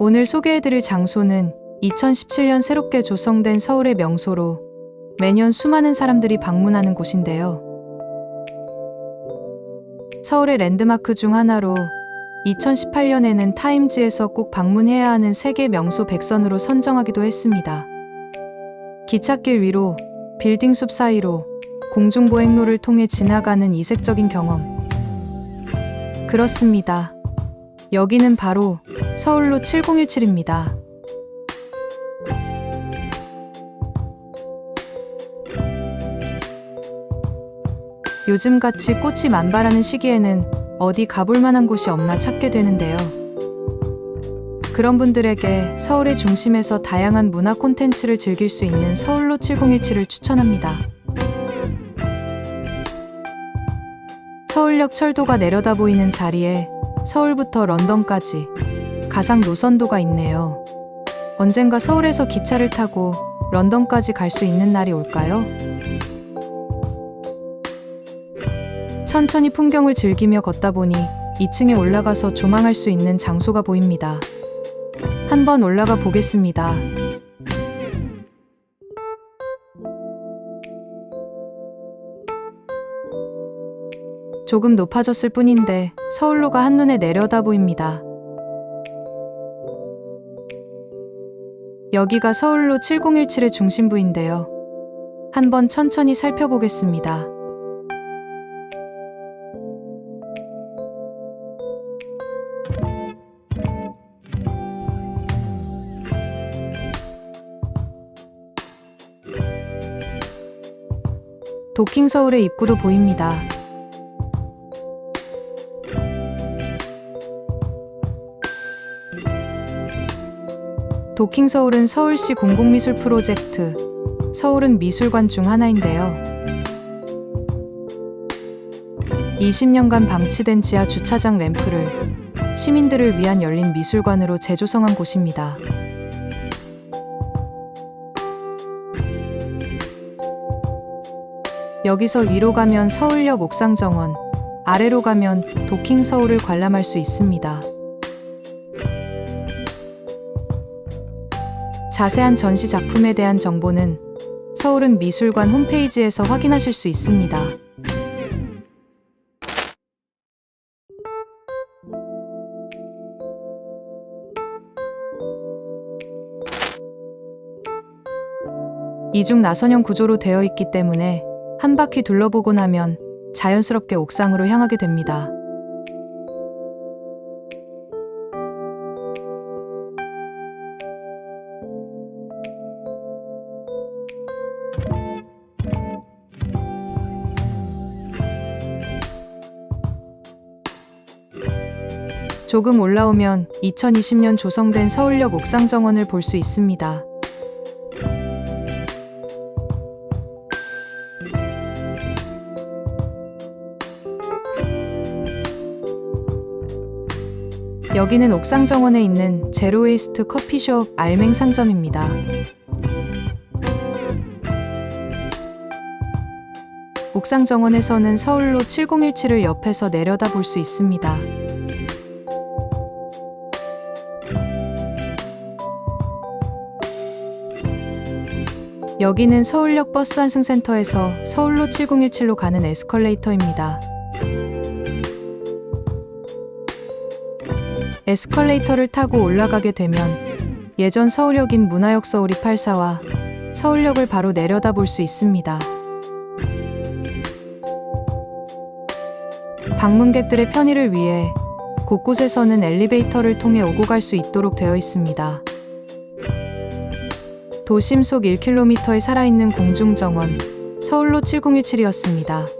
오늘 소개해드릴 장소는 2017년 새롭게 조성된 서울의 명소로 매년 수많은 사람들이 방문하는 곳인데요. 서울의 랜드마크 중 하나로 2018년에는 타임즈에서 꼭 방문해야 하는 세계 명소 100선으로 선정하기도 했습니다. 기찻길 위로 빌딩 숲 사이로 공중보행로를 통해 지나가는 이색적인 경험. 그렇습니다. 여기는 바로 서울로 7017입니다. 요즘같이 꽃이 만발하는 시기에는 어디 가볼 만한 곳이 없나 찾게 되는데요. 그런 분들에게 서울의 중심에서 다양한 문화 콘텐츠를 즐길 수 있는 서울로 7017을 추천합니다. 서울역 철도가 내려다 보이는 자리에 서울부터 런던까지 가상 노선도가 있네요. 언젠가 서울에서 기차를 타고 런던까지 갈 수 있는 날이 올까요? 천천히 풍경을 즐기며 걷다 보니 2층에 올라가서 조망할 수 있는 장소가 보입니다. 한번 올라가 보겠습니다. 조금 높아졌을 뿐인데 서울로가 한눈에 내려다 보입니다. 여기가 서울로 7017의 중심부인데요. 한번 천천히 살펴보겠습니다. 도킹 서울의 입구도 보입니다. 도킹 서울은 서울시 공공미술 프로젝트 서울은 미술관 중 하나인데요. 20년간 방치된 지하 주차장 램프를 시민들을 위한 열린 미술관으로 재조성한 곳입니다. 여기서 위로 가면 서울역 옥상정원, 아래로 가면 도킹 서울을 관람할 수 있습니다. 자세한 전시 작품에 대한 정보는 서울은 미술관 홈페이지에서 확인하실 수 있습니다. 이중 나선형 구조로 되어 있기 때문에 한 바퀴 둘러보고 나면 자연스럽게 옥상으로 향하게 됩니다. 조금 올라오면 2020년 조성된 서울역 옥상 정원을 볼 수 있습니다. 여기는 옥상 정원에 있는 제로웨이스트 커피숍 알맹 상점입니다. 옥상 정원에서는 서울로 7017을 옆에서 내려다 볼 수 있습니다. 여기는 서울역 버스 환승센터에서 서울로 7017로 가는 에스컬레이터입니다. 에스컬레이터를 타고 올라가게 되면 예전 서울역인 문화역 서울이 84와 서울역을 바로 내려다 볼 수 있습니다. 방문객들의 편의를 위해 곳곳에서는 엘리베이터를 통해 오고 갈 수 있도록 되어 있습니다. 도심 속 1km의 살아있는 공중정원, 서울로 7017이었습니다.